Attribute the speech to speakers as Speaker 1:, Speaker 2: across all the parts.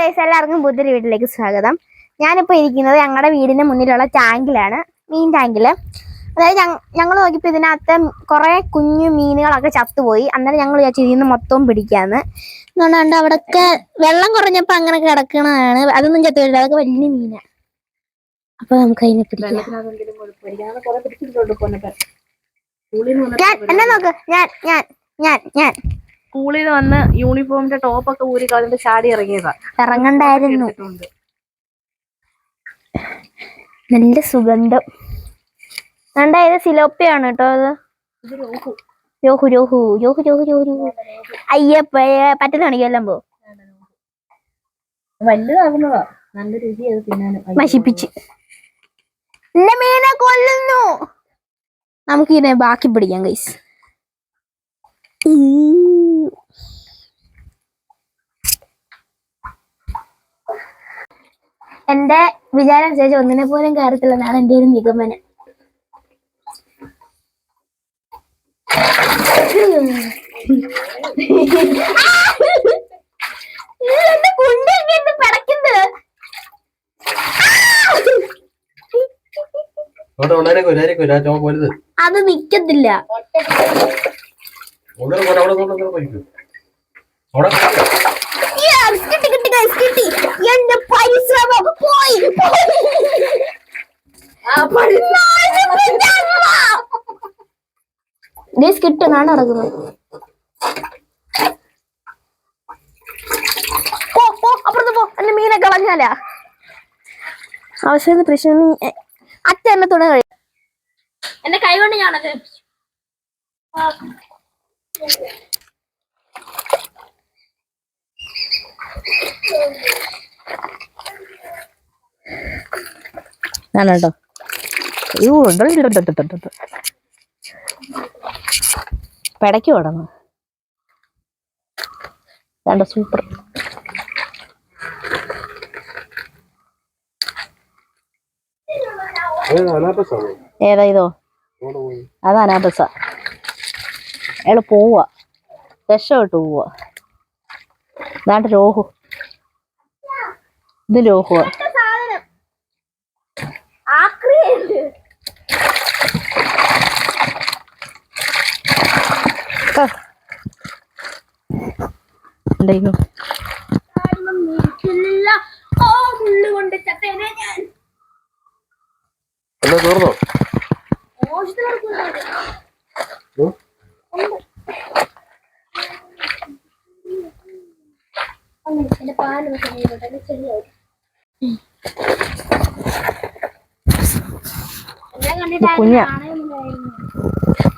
Speaker 1: Guys എല്ലാവർക്കും പുതിയൊരു വീട്ടിലേക്ക് സ്വാഗതം. ഞാനിപ്പോൾ ഇരിക്കുന്നത് ഞങ്ങളുടെ വീടിന് മുന്നിലുള്ള ടാങ്കിലാണ് മീൻ ടാങ്കിൽ അതായത് ഞങ്ങൾ നോക്കിയപ്പോൾ ഇതിനകത്ത് കുറേ കുഞ്ഞു മീനുകളൊക്കെ ചത്തുപോയി. അന്നേരം ഞങ്ങൾ വിചാരിച്ചു ഇതിൽ നിന്ന് മൊത്തവും പിടിക്കാന്ന്. എന്നുകൊണ്ട് അവിടെയൊക്കെ വെള്ളം കുറഞ്ഞപ്പോൾ അങ്ങനെ കിടക്കണതാണ്. അതൊന്നും ചത്തുപോയില്ല അതൊക്കെ വലിയ മീനാണ് അപ്പൊ നമുക്ക് അതിനെ പിടിക്കാം.
Speaker 2: ഞാൻ
Speaker 1: എന്നെ നോക്ക്. ഞാൻ ഞാൻ ഞാൻ ഞാൻ.
Speaker 2: സ്കൂളിൽ നിന്ന് വന്ന് യൂണിഫോമിന്റെ ടോപ്പൊക്കെ ഊരി കളഞ്ഞിട്ട് ചാടി ഇറങ്ങിയതാ.
Speaker 1: ഇറങ്ങണ്ടായിരുന്നു. നല്ല സുഗന്ധം. രണ്ടായത് സിലോപ്പിയാണ് കേട്ടോ അത്?
Speaker 2: യോഹു രോഹു.
Speaker 1: യോഹു രോഹു രോഹു രോഹു രോഹു രോഹു. അയ്യപ്പ പറ്റുന്നതാണെങ്കിൽ എല്ലാം പോ.
Speaker 2: വലുതാകുന്നതാ. നല്ല രുചി അത് തിന്നാനും
Speaker 1: നശിപ്പിച്ച്. എന്റെ മീനെ കൊല്ലുന്നു. നമുക്ക് ഇതിനെ ബാക്കി പിടിക്കാം ഗൈസ് എന്റെ വിചാരം അനുസരിച്ച് ഒന്നിനെ പോലും കയറത്തില്ലെന്നാണ് എന്റെ ഒരു നിഗമനം. അത് നിക്കത്തില്ല.
Speaker 3: അവിടെ
Speaker 1: Yes, കിട്ടി കിട്ടി ഗൈസ് കിട്ടി എന്റെ പരിശ്രമം പോയി ഗൈസ് കിട്ടുന്നാണ് നടക്കുന്നത് പോ പോ അപ്പുറത്ത് പോ. എന്റെ മീനെ കളഞ്ഞാലാ. അവസാന പ്രശ്നം അച്ഛ എന്നെ തുണ കഴി എന്റെ കൈ കൊണ്ട് ഞാനത്
Speaker 2: ഞാനോ പിടയ്ക്ക് കിടന്നു വേണ്ട സൂപ്പർ ഏതാ ഇതോ? അത് അനാബസ അയാൾ പോവാ. രക്ഷപ്പെട്ട് പോവാ. ഇതാണ്ട് രോഹു ഇത് രോഹു
Speaker 3: എന്നാ തീർന്നോ ഉം?
Speaker 2: ഇത് കുഞ്ഞാ.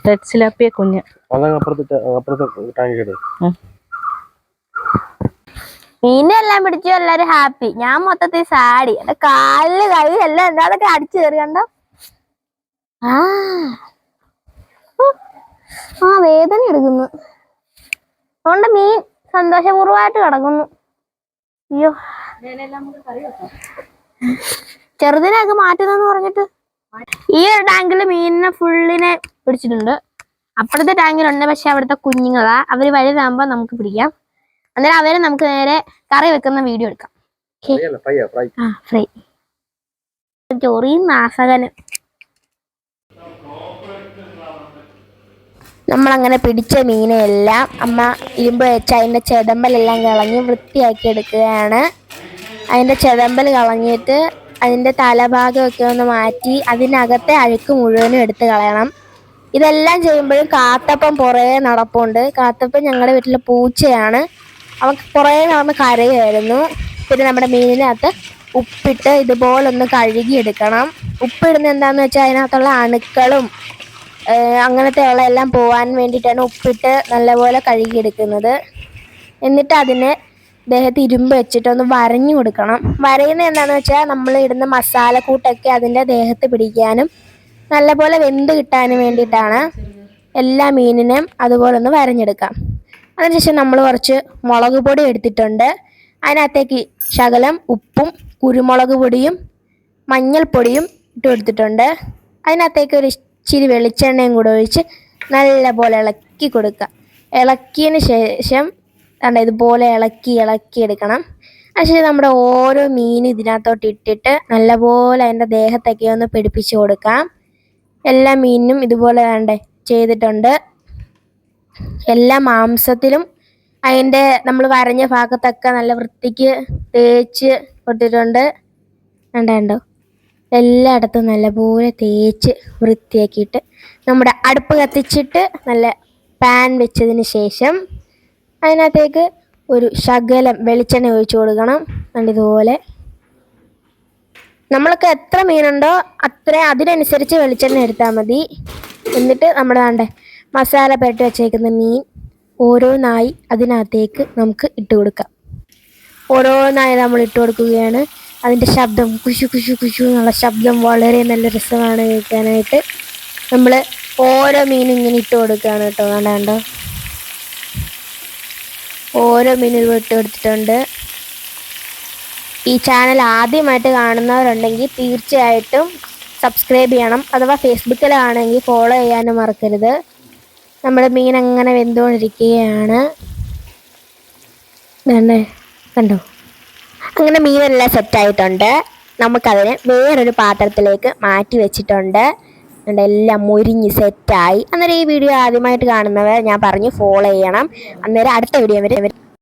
Speaker 2: റെഡ് സിലാപ്പിയ കുഞ്ഞ്
Speaker 1: മീനെല്ലാം പിടിച്ചു എല്ലാരും ഹാപ്പി. ഞാൻ മൊത്തത്തിൽ സാടി എന്റെ കാലിൽ കൈ എല്ലാം എന്താതൊക്കെ അടിച്ചു കയറി കണ്ടോ? ആ. ആ വേദന എടുക്കുന്നു. അതുകൊണ്ട് മീൻ സന്തോഷപൂർവമായിട്ട് കിടക്കുന്നു. അയ്യോ. ചെറുതിനെയൊക്കെ മാറ്റുന്നെന്ന് പറഞ്ഞിട്ട്? ഈ ഒരു ടാങ്കിൽ മീനിനെ ഫുള്ളിനെ പിടിച്ചിട്ടുണ്ട്. അപ്പുറത്തെ ടാങ്കിലുണ്ട് പക്ഷെ അവിടുത്തെ കുഞ്ഞുങ്ങളാ. അവർ വലുതാകുമ്പോ നമുക്ക് പിടിക്കാം. അന്നേരം അവരെ നമുക്ക് നേരെ കറി വെക്കുന്ന വീഡിയോ എടുക്കാം.
Speaker 3: ഫ്രൈ.
Speaker 1: ആ ചൊറിയും നാസകനും. നമ്മളങ്ങനെ പിടിച്ച മീനെല്ലാം അമ്മ ഇരുമ്പ് വെച്ച് അതിന്റെ ചെതമ്പലെല്ലാം കളഞ്ഞ് വൃത്തിയാക്കി എടുക്കുകയാണ്. അതിന്റെ ചെതമ്പൽ കളഞ്ഞിട്ട് അതിന്റെ തലഭാഗമൊക്കെ ഒന്ന് മാറ്റി അതിനകത്തെ അഴുക്ക് മുഴുവനും എടുത്ത് കളയണം. ഇതെല്ലാം ചെയ്യുമ്പോഴും കാത്തപ്പം പുറകെ നടപ്പുണ്ട്. കാത്തപ്പം ഞങ്ങളുടെ വീട്ടിലെ പൂച്ചയാണ്. അവൻ പുറകെ നടന്ന് കരയായിരുന്നു. പിന്നെ നമ്മുടെ മീനിനകത്ത് ഉപ്പിട്ട് ഇതുപോലൊന്ന് കഴുകിയെടുക്കണം. ഉപ്പിടുന്ന എന്താന്ന് വെച്ചാൽ അതിനകത്തുള്ള അണുക്കളും അങ്ങനത്തെ ഉള്ള എല്ലാം പോകാൻ വേണ്ടിയിട്ടാണ് ഉപ്പിട്ട് നല്ലപോലെ കഴുകിയെടുക്കുന്നത്. എന്നിട്ട് അതിനെ ദേഹത്ത് ഇരുമ്പ് വെച്ചിട്ടൊന്ന് വരഞ്ഞു കൊടുക്കണം. വരയുന്നത് എന്താണെന്ന് വെച്ചാൽ നമ്മൾ ഇടുന്ന മസാലക്കൂട്ടൊക്കെ അതിന്റെ ദേഹത്ത് പിടിക്കാനും നല്ലപോലെ വെന്ത് കിട്ടാനും വേണ്ടിയിട്ടാണ് എല്ലാ മീനിനെയും അതുപോലെ ഒന്ന് വരഞ്ഞെടുക്കാം. അതിനുശേഷം നമ്മൾ കുറച്ച് മുളക് പൊടി എടുത്തിട്ടുണ്ട്. അതിനകത്തേക്ക് ശകലം ഉപ്പും കുരുമുളക് പൊടിയും മഞ്ഞൾപ്പൊടിയും ഇട്ട് കൊടുത്തിട്ടുണ്ട്. അതിനകത്തേക്ക് ഒരു ഇച്ചിരി വെളിച്ചെണ്ണയും കൂടെ ഒഴിച്ച് നല്ലപോലെ ഇളക്കി കൊടുക്കുക. ഇളക്കിയതിന് ശേഷം കണ്ട ഇതുപോലെ ഇളക്കി ഇളക്കി എടുക്കണം. പക്ഷേ നമ്മുടെ ഓരോ മീൻ ഇതിനകത്തോട്ട് ഇട്ടിട്ട് നല്ലപോലെ അതിന്റെ ദേഹത്തൊക്കെ ഒന്ന് പിടിപ്പിച്ച് കൊടുക്കാം. എല്ലാ മീനിനും ഇതുപോലെ വേണ്ടേ ചെയ്തിട്ടുണ്ട്. എല്ലാ മാംസത്തിലും അതിന്റെ നമ്മൾ വരഞ്ഞ ഭാഗത്തൊക്കെ നല്ല വൃത്തിക്ക് തേച്ച് കൊടുത്തിട്ടുണ്ട്. കണ്ടോ കണ്ടോ. എല്ലായിടത്തും നല്ലപോലെ തേച്ച് വൃത്തിയാക്കിയിട്ട് നമ്മുടെ അടുപ്പ് കത്തിച്ചിട്ട് നല്ല പാൻ വെച്ചതിന് ശേഷം അതിനകത്തേക്ക് ഒരു ശകലം വെളിച്ചെണ്ണ ഒഴിച്ചു കൊടുക്കണം. കണ്ടിതുപോലെ നമ്മൾക്ക് എത്ര മീനുണ്ടോ അത്ര അതിനനുസരിച്ച് വെളിച്ചെണ്ണ എടുത്താൽ മതി. എന്നിട്ട് നമ്മുടെ വേണ്ട മസാല പെരട്ടി വെച്ചേക്കുന്ന മീൻ ഓരോന്നായി അതിനകത്തേക്ക് നമുക്ക് ഇട്ട് കൊടുക്കാം. ഓരോന്നായി നമ്മൾ ഇട്ട് കൊടുക്കുകയാണ്. അതിന്റെ ശബ്ദം കുശു കുശു കുശു എന്നുള്ള ശബ്ദം വളരെ നല്ല രസമാണ് കേൾക്കാനായിട്ട്. നമ്മൾ ഓരോ മീനും ഇങ്ങനെ ഇട്ട് കൊടുക്കുകയാണ് കേട്ടോ. വേണ്ട ഓരോ മീനും ഇട്ട് കൊടുത്തിട്ടുണ്ട് ഈ ചാനൽ ആദ്യമായിട്ട് കാണുന്നവരുണ്ടെങ്കിൽ തീർച്ചയായിട്ടും സബ്സ്ക്രൈബ് ചെയ്യണം. അഥവാ ഫേസ്ബുക്കിലാണെങ്കിൽ ഫോളോ ചെയ്യാനും മറക്കരുത്. നമ്മുടെ മീൻ അങ്ങനെ വെന്തുകൊണ്ടിരിക്കുകയാണ്. കണ്ടോ? അങ്ങനെ മീനെല്ലാം സെറ്റായിട്ടുണ്ട് നമുക്കതിനെ വേറൊരു പാത്രത്തിലേക്ക് മാറ്റി വെച്ചിട്ടുണ്ട്. എല്ലാം മുരിഞ്ഞ് സെറ്റായി അന്നേരം ഈ വീഡിയോ ആദ്യമായിട്ട് കാണുന്നവർ ഞാൻ പറഞ്ഞു ഫോളോ ചെയ്യണം. അന്നേരം അടുത്ത വീഡിയോ വരെ